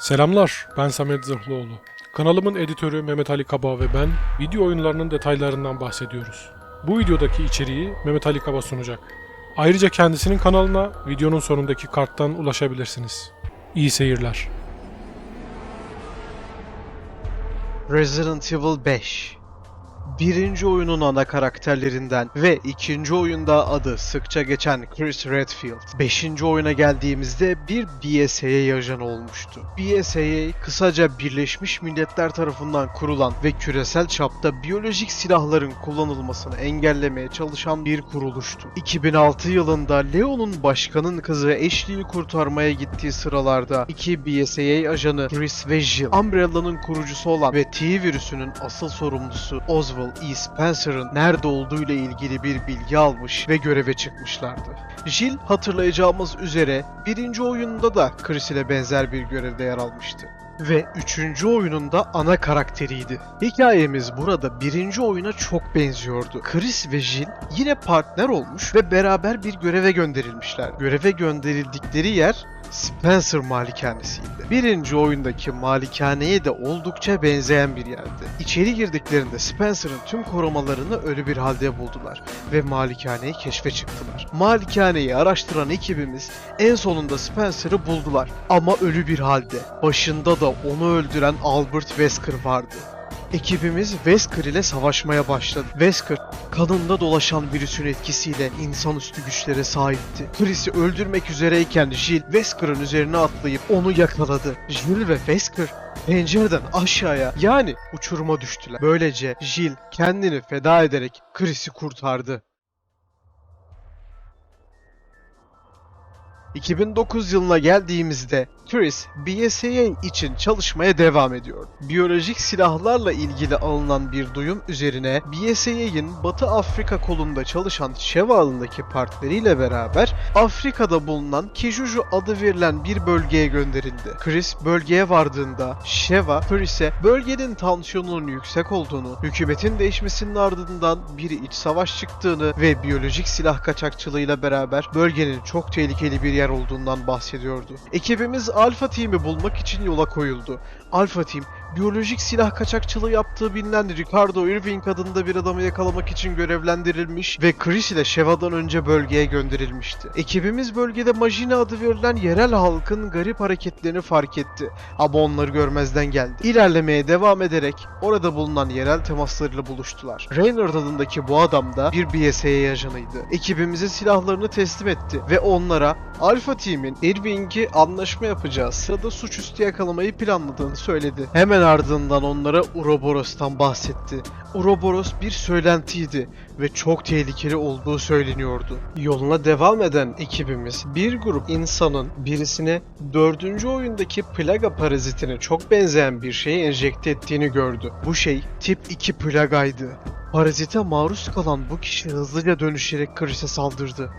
Selamlar, ben Samet Zırhlıoğlu. Kanalımın editörü Mehmet Ali Kaba ve ben video oyunlarının detaylarından bahsediyoruz. Bu videodaki içeriği Mehmet Ali Kaba sunacak. Ayrıca kendisinin kanalına videonun sonundaki karttan ulaşabilirsiniz. İyi seyirler. Resident Evil 5 Birinci oyunun ana karakterlerinden ve ikinci oyunda adı sıkça geçen Chris Redfield. Beşinci oyuna geldiğimizde bir BSAA ajanı olmuştu. BSAA kısaca Birleşmiş Milletler tarafından kurulan ve küresel çapta biyolojik silahların kullanılmasını engellemeye çalışan bir kuruluştu. 2006 yılında Leon'un başkanın kızı Ashley'i kurtarmaya gittiği sıralarda iki BSAA ajanı Chris ve Jill, Umbrella'nın kurucusu olan ve T virüsünün asıl sorumlusu Oswald E. Spencer'ın nerede olduğu ile ilgili bir bilgi almış ve göreve çıkmışlardı. Jill hatırlayacağımız üzere birinci oyunda da Chris ile benzer bir görevde yer almıştı ve üçüncü oyununda ana karakteriydi. Hikayemiz burada birinci oyuna çok benziyordu. Chris ve Jill yine partner olmuş ve beraber bir göreve gönderilmişler. Göreve gönderildikleri yer Spencer malikanesiydi. Birinci oyundaki malikaneye de oldukça benzeyen bir yerdi. İçeri girdiklerinde Spencer'ın tüm korumalarını ölü bir halde buldular ve malikaneyi keşfe çıktılar. Malikaneyi araştıran ekibimiz en sonunda Spencer'ı buldular ama ölü bir halde. Başında da onu öldüren Albert Wesker vardı. Ekibimiz Wesker ile savaşmaya başladı. Wesker, kanında dolaşan virüsün etkisiyle insanüstü güçlere sahipti. Chris'i öldürmek üzereyken Jill, Wesker'ın üzerine atlayıp onu yakaladı. Jill ve Wesker pencereden aşağıya yani uçuruma düştüler. Böylece Jill kendini feda ederek Chris'i kurtardı. 2009 yılına geldiğimizde Chris BSAA için çalışmaya devam ediyor. Biyolojik silahlarla ilgili alınan bir duyum üzerine BSAA'nin Batı Afrika kolunda çalışan Sheva ağındaki partneriyle beraber Afrika'da bulunan Kijuju adı verilen bir bölgeye gönderildi. Chris bölgeye vardığında Sheva Chris'e bölgenin tansiyonunun yüksek olduğunu, hükümetin değişmesinin ardından bir iç savaş çıktığını ve biyolojik silah kaçakçılığıyla beraber bölgenin çok tehlikeli bir yer olduğundan bahsediyordu. Ekibimiz Alpha Team'i bulmak için yola koyuldu. Alpha Team, biyolojik silah kaçakçılığı yaptığı bilinen Ricardo Irving adında bir adamı yakalamak için görevlendirilmiş ve Chris ile Sheva'dan önce bölgeye gönderilmişti. Ekibimiz bölgede Majina adı verilen yerel halkın garip hareketlerini fark etti ama onları görmezden geldi. İlerlemeye devam ederek orada bulunan yerel temaslarıyla buluştular. Reynard adındaki bu adam da bir BSAA ajanıydı. Ekibimize silahlarını teslim etti ve onlara Alpha Team'in Irving'i anlaşma yapacağı sırada suçüstü yakalamayı planladığını söyledi. Hemen ardından onlara Uroboros'tan bahsetti. Uroboros bir söylentiydi ve çok tehlikeli olduğu söyleniyordu. Yoluna devam eden ekibimiz bir grup insanın birisine dördüncü oyundaki plaga parazitine çok benzeyen bir şeyi enjekte ettiğini gördü. Bu şey tip 2 plagaydı. Parazite maruz kalan bu kişi hızlıca dönüşerek Chris'e saldırdı.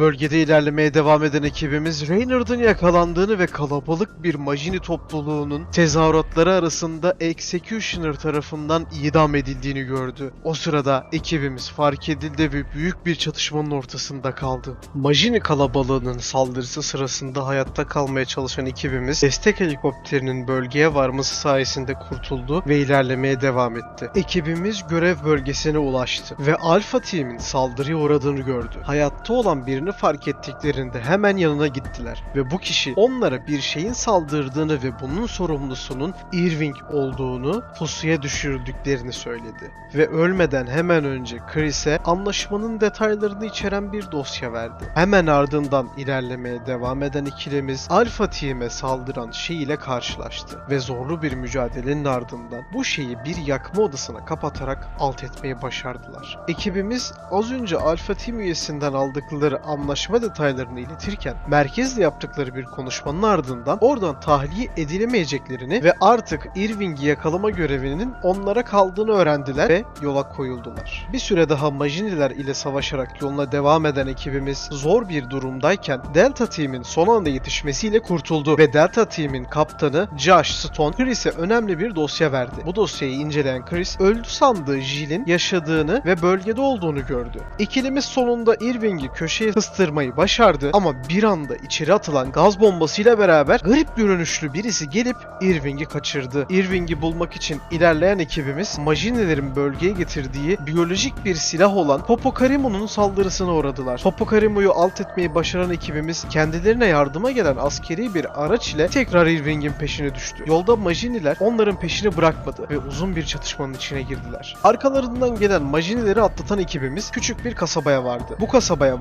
Bölgede ilerlemeye devam eden ekibimiz Reynard'ın yakalandığını ve kalabalık bir Majini topluluğunun tezahüratları arasında Executioner tarafından idam edildiğini gördü. O sırada ekibimiz fark edildi ve büyük bir çatışmanın ortasında kaldı. Majini kalabalığının saldırısı sırasında hayatta kalmaya çalışan ekibimiz destek helikopterinin bölgeye varması sayesinde kurtuldu ve ilerlemeye devam etti. Ekibimiz görev bölgesine ulaştı ve Alpha Team'in saldırıya uğradığını gördü. Hayatta olan birini fark ettiklerinde hemen yanına gittiler ve bu kişi onlara bir şeyin saldırdığını ve bunun sorumlusunun Irving olduğunu pusuya düşürdüklerini söyledi. Ve ölmeden hemen önce Chris'e anlaşmanın detaylarını içeren bir dosya verdi. Hemen ardından ilerlemeye devam eden ikilimiz Alpha Team'e saldıran şey ile karşılaştı ve zorlu bir mücadelenin ardından bu şeyi bir yakma odasına kapatarak alt etmeyi başardılar. Ekibimiz az önce Alpha Team üyesinden aldıkları anlaşma detaylarını iletirken merkezle yaptıkları bir konuşmanın ardından oradan tahliye edilemeyeceklerini ve artık Irving'i yakalama görevinin onlara kaldığını öğrendiler ve yola koyuldular. Bir süre daha Majiniler ile savaşarak yoluna devam eden ekibimiz zor bir durumdayken Delta Team'in son anda yetişmesiyle kurtuldu ve Delta Team'in kaptanı Josh Stone Chris'e önemli bir dosya verdi. Bu dosyayı inceleyen Chris öldü sandığı Jill'in yaşadığını ve bölgede olduğunu gördü. İkilimiz sonunda Irving'i köşeye kıstırmayı başardı ama bir anda içeri atılan gaz bombasıyla beraber garip görünüşlü birisi gelip Irving'i kaçırdı. Irving'i bulmak için ilerleyen ekibimiz Majinelerin bölgeye getirdiği biyolojik bir silah olan Popokarimu'nun saldırısına uğradılar. Popokarimu'yu alt etmeyi başaran ekibimiz kendilerine yardıma gelen askeri bir araç ile tekrar Irving'in peşine düştü. Yolda Majiniler onların peşini bırakmadı ve uzun bir çatışmanın içine girdiler. Arkalarından gelen Majinileri atlatan ekibimiz küçük bir kasabaya vardı. Bu kasabaya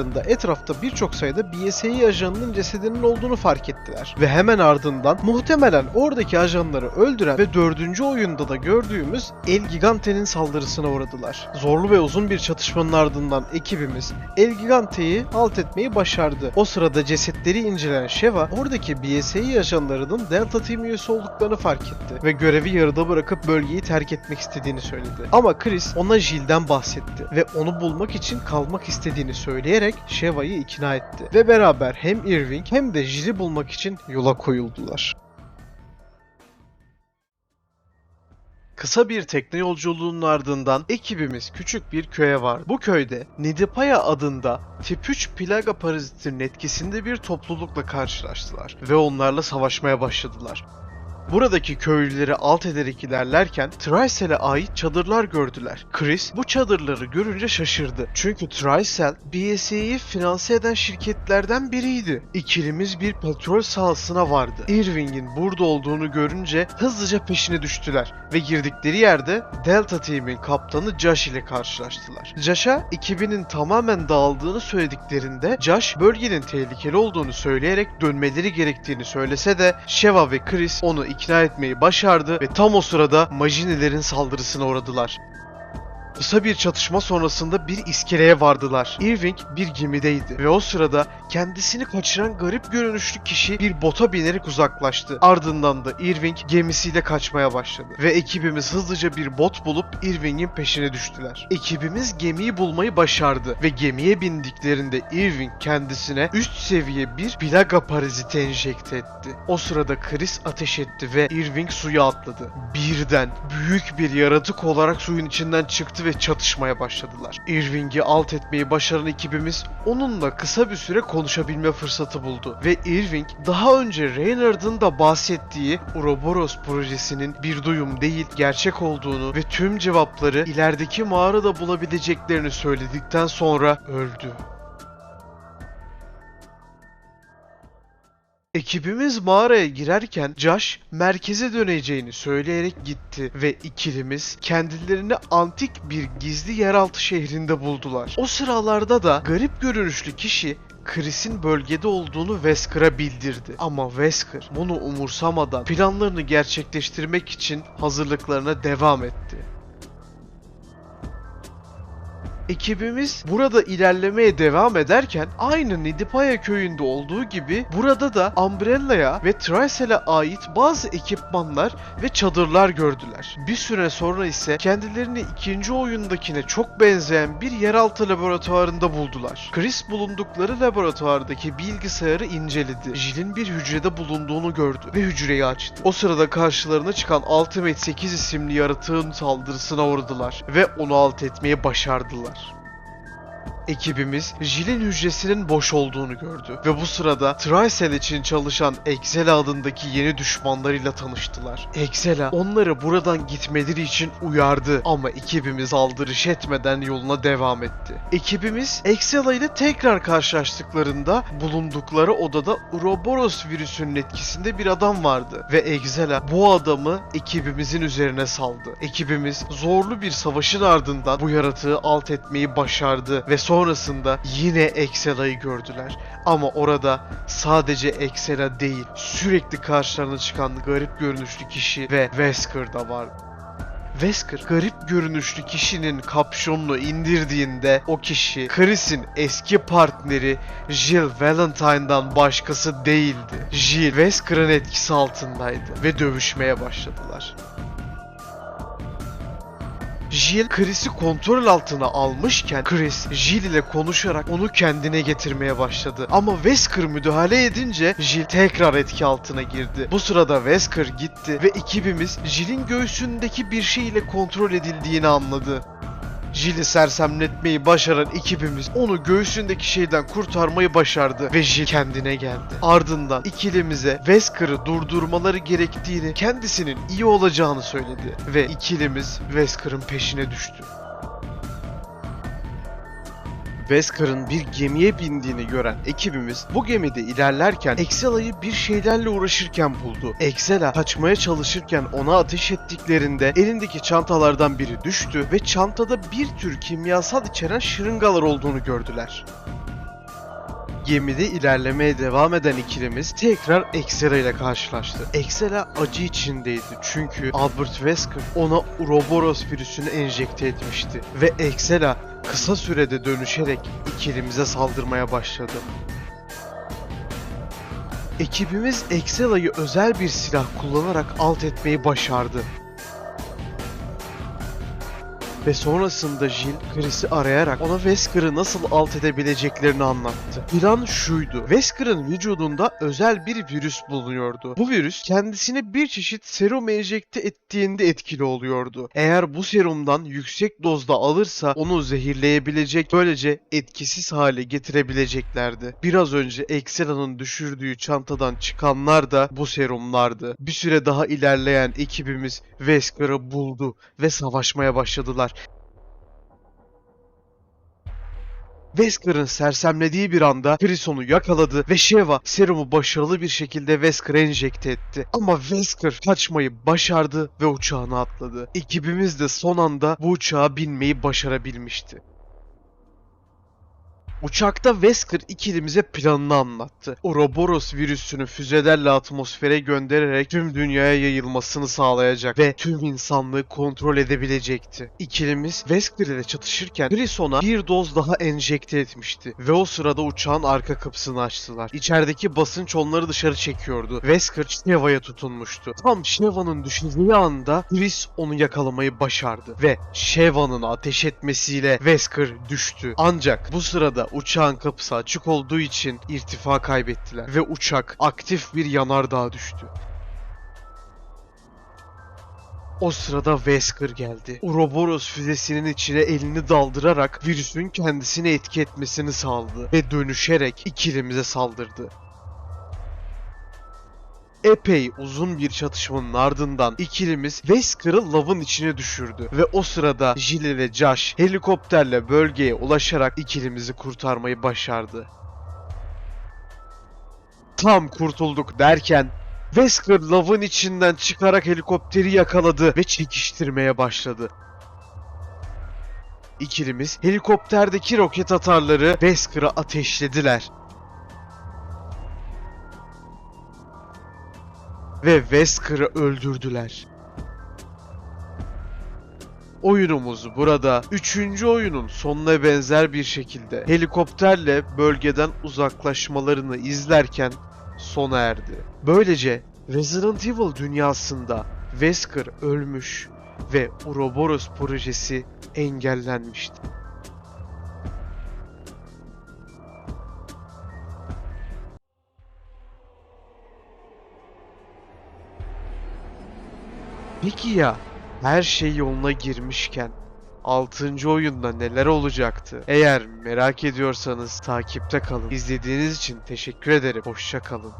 vardıklarında etrafta birçok sayıda BSAA ajanının cesedinin olduğunu fark ettiler. Ve hemen ardından muhtemelen oradaki ajanları öldüren ve dördüncü oyunda da gördüğümüz El Gigante'nin saldırısına uğradılar. Zorlu ve uzun bir çatışmanın ardından ekibimiz El Gigante'yi alt etmeyi başardı. O sırada cesetleri inceleyen Sheva oradaki BSAA ajanlarının Delta Team üyesi olduklarını fark etti ve görevi yarıda bırakıp bölgeyi terk etmek istediğini söyledi. Ama Chris ona Jill'den bahsetti ve onu bulmak için kalmak istediğini söyleyerek Sheva'yı ikna etti ve beraber hem Irving hem de Jill'i bulmak için yola koyuldular. Kısa bir tekne yolculuğunun ardından ekibimiz küçük bir köye var. Bu köyde Nidipaya adında tip 3 plaga parazitinin etkisinde bir toplulukla karşılaştılar ve onlarla savaşmaya başladılar. Buradaki köylüleri alt ederek ilerlerken Trycel'e ait çadırlar gördüler. Chris bu çadırları görünce şaşırdı. Çünkü Trycel BSA'yı finanse eden şirketlerden biriydi. İkilimiz bir petrol sahasına vardı. Irving'in burada olduğunu görünce hızlıca peşine düştüler ve girdikleri yerde Delta Team'in kaptanı Josh ile karşılaştılar. Josh'a ekibinin tamamen dağıldığını söylediklerinde Josh bölgenin tehlikeli olduğunu söyleyerek dönmeleri gerektiğini söylese de Sheva ve Chris onu ikna etmeyi başardı ve tam o sırada Majinilerin saldırısına uğradılar. Kısa bir çatışma sonrasında bir iskeleye vardılar. Irving bir gemideydi ve o sırada kendisini kaçıran garip görünüşlü kişi bir bota binerek uzaklaştı. Ardından da Irving gemisiyle kaçmaya başladı ve ekibimiz hızlıca bir bot bulup Irving'in peşine düştüler. Ekibimiz gemiyi bulmayı başardı ve gemiye bindiklerinde Irving kendisine üst seviye bir plaga paraziti enjekte etti. O sırada Chris ateş etti ve Irving suya atladı. Birden büyük bir yaratık olarak suyun içinden çıktı ve çatışmaya başladılar. Irving'i alt etmeyi başaran ekibimiz onunla kısa bir süre konuşabilme fırsatı buldu ve Irving daha önce Reynard'ın da bahsettiği Ouroboros projesinin bir duyum değil gerçek olduğunu ve tüm cevapları ilerideki mağarada bulabileceklerini söyledikten sonra öldü. Ekibimiz mağaraya girerken Josh merkeze döneceğini söyleyerek gitti ve ikilimiz kendilerini antik bir gizli yeraltı şehrinde buldular. O sıralarda da garip görünüşlü kişi Chris'in bölgede olduğunu Wesker'a bildirdi. Ama Wesker bunu umursamadan planlarını gerçekleştirmek için hazırlıklarına devam etti. Ekibimiz burada ilerlemeye devam ederken aynı Nidipaya köyünde olduğu gibi burada da Umbrella'ya ve Tricel'e ait bazı ekipmanlar ve çadırlar gördüler. Bir süre sonra ise kendilerini ikinci oyundakine çok benzeyen bir yeraltı laboratuvarında buldular. Chris bulundukları laboratuvardaki bilgisayarı inceledi. Jill'in bir hücrede bulunduğunu gördü ve hücreyi açtı. O sırada karşılarına çıkan Ultimate 8 isimli yaratığın saldırısına uğradılar ve onu alt etmeyi başardılar. Ekibimiz Jill'in hücresinin boş olduğunu gördü ve bu sırada Tricel için çalışan Exela adındaki yeni düşmanlarıyla tanıştılar. Exela onları buradan gitmeleri için uyardı ama ekibimiz aldırış etmeden yoluna devam etti. Ekibimiz Exela ile tekrar karşılaştıklarında bulundukları odada Ouroboros virüsünün etkisinde bir adam vardı ve Exela bu adamı ekibimizin üzerine saldı. Ekibimiz zorlu bir savaşın ardından bu yaratığı alt etmeyi başardı ve sonrasında yine Excela'yı gördüler. Ama orada sadece Excela değil, sürekli karşılarına çıkan garip görünüşlü kişi ve Wesker da vardı. Wesker garip görünüşlü kişinin kapşonunu indirdiğinde o kişi Chris'in eski partneri Jill Valentine'dan başkası değildi. Jill Wesker'ın etkisi altındaydı ve dövüşmeye başladılar. Jill Chris'i kontrol altına almışken Chris Jill ile konuşarak onu kendine getirmeye başladı. Ama Wesker müdahale edince Jill tekrar etki altına girdi. Bu sırada Wesker gitti ve ekibimiz Jill'in göğsündeki bir şey ile kontrol edildiğini anladı. Jill'i sersemletmeyi başaran ekibimiz onu göğsündeki şeyden kurtarmayı başardı ve Jill kendine geldi. Ardından ikilimize Wesker'ı durdurmaları gerektiğini, kendisinin iyi olacağını söyledi ve ikilimiz Wesker'ın peşine düştü. Veskar'ın bir gemiye bindiğini gören ekibimiz bu gemide ilerlerken Excela'yı bir şeylerle uğraşırken buldu. Excela kaçmaya çalışırken ona ateş ettiklerinde elindeki çantalardan biri düştü ve çantada bir tür kimyasal içeren şırıngalar olduğunu gördüler. Gemide ilerlemeye devam eden ikilimiz tekrar Excela ile karşılaştı. Excela acı içindeydi çünkü Albert Wesker ona Ouroboros virüsünü enjekte etmişti ve Excela kısa sürede dönüşerek ikilimize saldırmaya başladı. Ekibimiz Excela'yı özel bir silah kullanarak alt etmeyi başardı. Ve sonrasında Jill, Chris'i arayarak ona Wesker'ı nasıl alt edebileceklerini anlattı. Plan şuydu. Wesker'ın vücudunda özel bir virüs bulunuyordu. Bu virüs kendisine bir çeşit serum enjekte ettiğinde etkili oluyordu. Eğer bu serumdan yüksek dozda alırsa onu zehirleyebilecek, böylece etkisiz hale getirebileceklerdi. Biraz önce Excela'nın düşürdüğü çantadan çıkanlar da bu serumlardı. Bir süre daha ilerleyen ekibimiz Wesker'ı buldu ve savaşmaya başladılar. Wesker'ın sersemlediği bir anda Chris onu yakaladı ve Sheva serumu başarılı bir şekilde Wesker'a enjekte etti. Ama Wesker kaçmayı başardı ve uçağına atladı. Ekibimiz de son anda bu uçağa binmeyi başarabilmişti. Uçakta Wesker ikilimize planını anlattı. Ouroboros virüsünü füzelerle atmosfere göndererek tüm dünyaya yayılmasını sağlayacak ve tüm insanlığı kontrol edebilecekti. İkilimiz Wesker ile çatışırken Chris ona bir doz daha enjekte etmişti ve o sırada uçağın arka kapısını açtılar. İçerideki basınç onları dışarı çekiyordu. Wesker Sheva'ya tutunmuştu. Tam Sheva'nın düşeceği anda Chris onu yakalamayı başardı ve Sheva'nın ateş etmesiyle Wesker düştü. Ancak bu sırada uçağın kapısı açık olduğu için irtifa kaybettiler ve uçak aktif bir yanardağa düştü. O sırada Wesker geldi. Ouroboros füzesinin içine elini daldırarak virüsün kendisini etki etmesini sağladı ve dönüşerek ikilimize saldırdı. Epey uzun bir çatışmanın ardından ikilimiz Wesker'ı lavın içine düşürdü ve o sırada Jill ve Josh helikopterle bölgeye ulaşarak ikilimizi kurtarmayı başardı. Tam kurtulduk derken Wesker lavın içinden çıkarak helikopteri yakaladı ve çekiştirmeye başladı. İkilimiz helikopterdeki roket atarları Wesker'a ateşlediler. Ve Wesker'ı öldürdüler. Oyunumuz burada 3. oyunun sonuna benzer bir şekilde helikopterle bölgeden uzaklaşmalarını izlerken sona erdi. Böylece Resident Evil dünyasında Wesker ölmüş ve Ouroboros projesi engellenmişti. Peki ya her şey yoluna girmişken 6. oyunda neler olacaktı? Eğer merak ediyorsanız takipte kalın. İzlediğiniz için teşekkür ederim. Hoşça kalın.